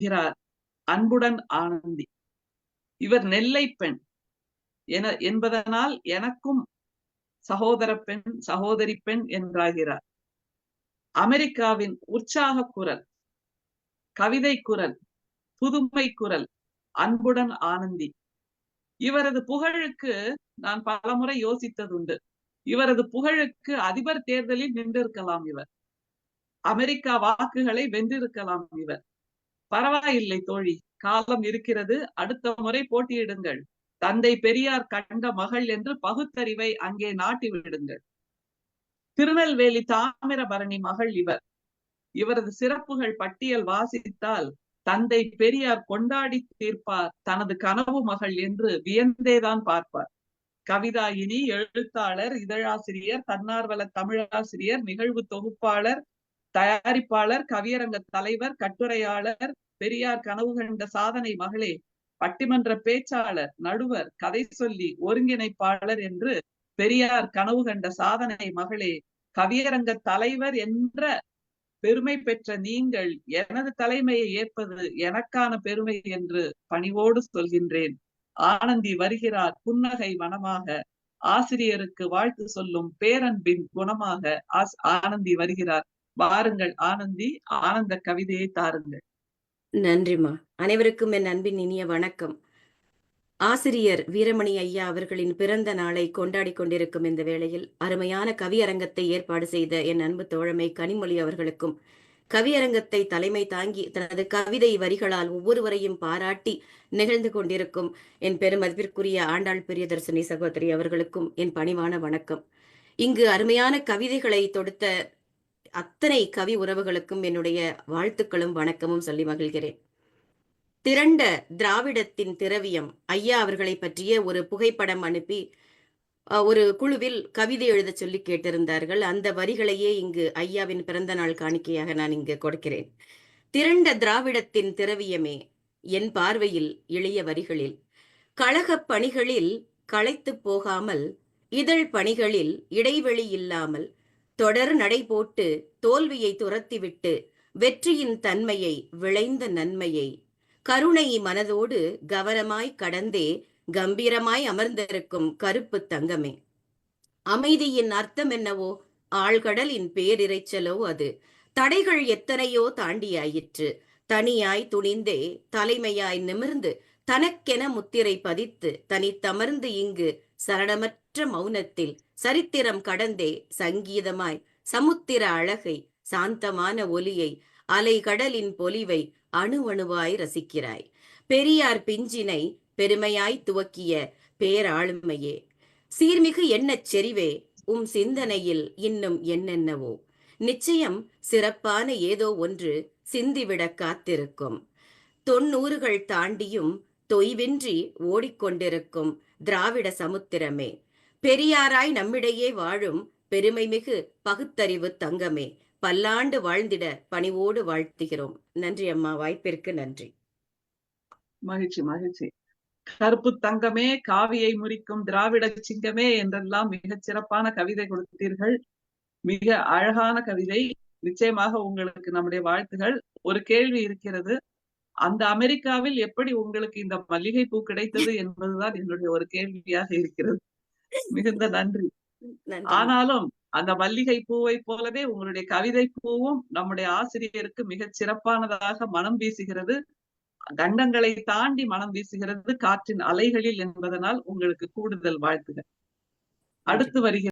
வருகிறார் அன்புடன் ஆனந்தி. இவர் நெல்லை பெண். என என்பதனால் எனக்கும் சகோதர பெண் சகோதரி பெண் என்றாகிறார். அமெரிக்காவின் உற்சாக குரல் கவிதை குரல் புதுமை குரல் அன்புடன் ஆனந்தி. இவரது புகழுக்கு நான் பலமுறை யோசித்ததுண்டு. இவரது புகழுக்கு அதிபர் தேர்தலில் நின்றிருக்கலாம் இவர். அமெரிக்கா வாக்குகளை வென்றிருக்கலாம் இவர். பரவாயில்லை தோழி காலம் இருக்கிறது அடுத்த முறை போட்டியிடுங்கள். தந்தை பெரியார் கண்ட மகள் என்று பகுத்தறிவை அங்கே நாட்டி விடுங்கள். திருநெல்வேலி தாமிரபரணி மகள் இவர். இவரது சிறப்புகள் பட்டியல் வாசித்தால் தந்தை பெரியார் கொண்டாடி தீர்ப்பார் தனது கனவு மகள் என்று வியந்தேதான் பார்ப்பார். கவிதாயினி எழுத்தாளர் இதழாசிரியர் தன்னார்வல தமிழாசிரியர் நிகழ்வு தொகுப்பாளர் தயாரிப்பாளர் கவியரங்க தலைவர் கட்டுரையாளர் பெரியார் கனவு கண்ட சாதனை மகளே பட்டிமன்ற பேச்சாளர் நடுவர் கதை சொல்லி ஒருங்கிணைப்பாளர் என்று பெரியார் கனவு கண்ட சாதனை மகளே கவியரங்க தலைவர் என்ற பெருமை பெற்ற நீங்கள் எனது தலைமையை ஏற்பது எனக்கான பெருமை என்று பணிவோடு சொல்கின்றேன். ஆனந்தி வருகிறார் புன்னகை வனமாக ஆசிரியருக்கு வாழ்த்து சொல்லும் பேரன்பின் குணமாக ஆனந்தி வருகிறார். வாருங்கள் ஆனந்தி ஆனந்த கவிதையை தாருங்கள். நன்றிமா அனைவருக்கும் என் அன்பின் இனிய வணக்கம். ஆசிரியர் வீரமணி ஐயா அவர்களின் பிறந்த நாளை கொண்டாடி கொண்டிருக்கும் இந்த வேளையில் அருமையான கவியரங்கத்தை ஏற்பாடு செய்த என் அன்பு தோழமை கனிமொழி அவர்களுக்கும் கவியரங்கத்தை தலைமை தாங்கி தனது கவிதை வரிகளால் ஒவ்வொருவரையும் பாராட்டி நிகழ்ந்து கொண்டிருக்கும் என் பெருமதிப்பிற்குரிய ஆண்டாள் பிரியதர்சினி சகோதரி அவர்களுக்கும் என் பணிவான வணக்கம். இங்கு அருமையான கவிதைகளை தொடுத்த அத்தனை கவி உறவுகளுக்கும் என்னுடைய வாழ்த்துக்களும் வணக்கமும் சொல்லி மகிழ்கிறேன். திரண்ட திராவிடத்தின் திரவியம் ஐயா அவர்களை பற்றிய ஒரு புகைப்படம் அனுப்பி ஒரு குழுவில் கவிதை எழுத சொல்லி கேட்டிருந்தார்கள். அந்த வரிகளையே இங்கு ஐயாவின் பிறந்த நாள் காணிக்கையாக நான் இங்கு கொடுக்கிறேன். திரண்ட திராவிடத்தின் திரவியமே என் பார்வையில் எளிய வரிகளில். கழகப் பணிகளில் களைத்து போகாமல் இதழ் பணிகளில் இடைவெளி இல்லாமல் தொடர் நடை போட்டு தோல்வியை துரத்திவிட்டு வெற்றியின் தன்மையை விளைந்த நன்மையை. கருணை மனதோடு கவனமாய் கடந்தே கம்பீரமாய் அமர்ந்திருக்கும் கருப்பு தங்கமே. அமைதியின் அர்த்தம் என்னவோ? ஆழ்கடலின் பேரிரைச்சலோ அது. தடைகள் எத்தனையோ தாண்டியாயிற்று. தனியாய் துணிந்தே தலைமையாய் நிமிர்ந்து தனக்கென முத்திரை பதித்து தனித்தமர்ந்து இங்கு சரணமற்ற மௌனத்தில் சரித்திரம் கடந்தே சங்கீதமாய் சமுத்திர அழகை சாந்தமான ஒலியை அலை கடலின் பொலிவை அணு அணுவாய் ரசிக்கிறாய். பெரியார் பிஞ்சினை பெருமையாய் துவக்கிய பேராளுமையே சீர்மிகு எண்ணச் செறிவே உம் சிந்தனையில் இன்னும் என்னென்னவோ. நிச்சயம் சிறப்பான ஏதோ ஒன்று சிந்திவிட காத்திருக்கும். தொன்னூறுகள் தாண்டியும் தொய்வின்றி ஓடிக்கொண்டிருக்கும் திராவிட சமுத்திரமே. பெரியாராய் நம்மிடையே வாழும் பெருமைமிகு பகுத்தறிவு தங்கமே. பல்லாண்டு வாழ்ந்திட பணிவோடு வாழ்த்துகிறோம். நன்றி அம்மா. வாய்ப்பிற்கு நன்றி. மகிழ்ச்சி மகிழ்ச்சி. கருப்பு தங்கமே காவியை முறிக்கும் திராவிட சிங்கமே என்றெல்லாம் மிகச் சிறப்பான கவிதை கொடுத்தீர்கள். மிக அழகான கவிதை. நிச்சயமாக உங்களுக்கு நம்முடைய வாழ்த்துகள். ஒரு கேள்வி இருக்கிறது. அந்த அமெரிக்காவில் எப்படி உங்களுக்கு இந்த மல்லிகை பூ கிடைத்தது என்பதுதான் என்னுடைய ஒரு கேள்வியாக இருக்கிறது. மிகுந்த நன்றி. ஆனாலும் அந்த மல்லிகை பூவை போலவே உங்களுடைய கவிதை பூவும் நம்முடைய ஆசிரியருக்கு மிகச் சிறப்பானதாக மனம் வீசுகிறது. கண்டங்களை தாண்டி மனம் வீசுகிறது. காற்றின் அலைகளில் என்பதனால் உங்களுக்கு கூடுதல் வாழ்த்துகள். அடுத்து வருகிற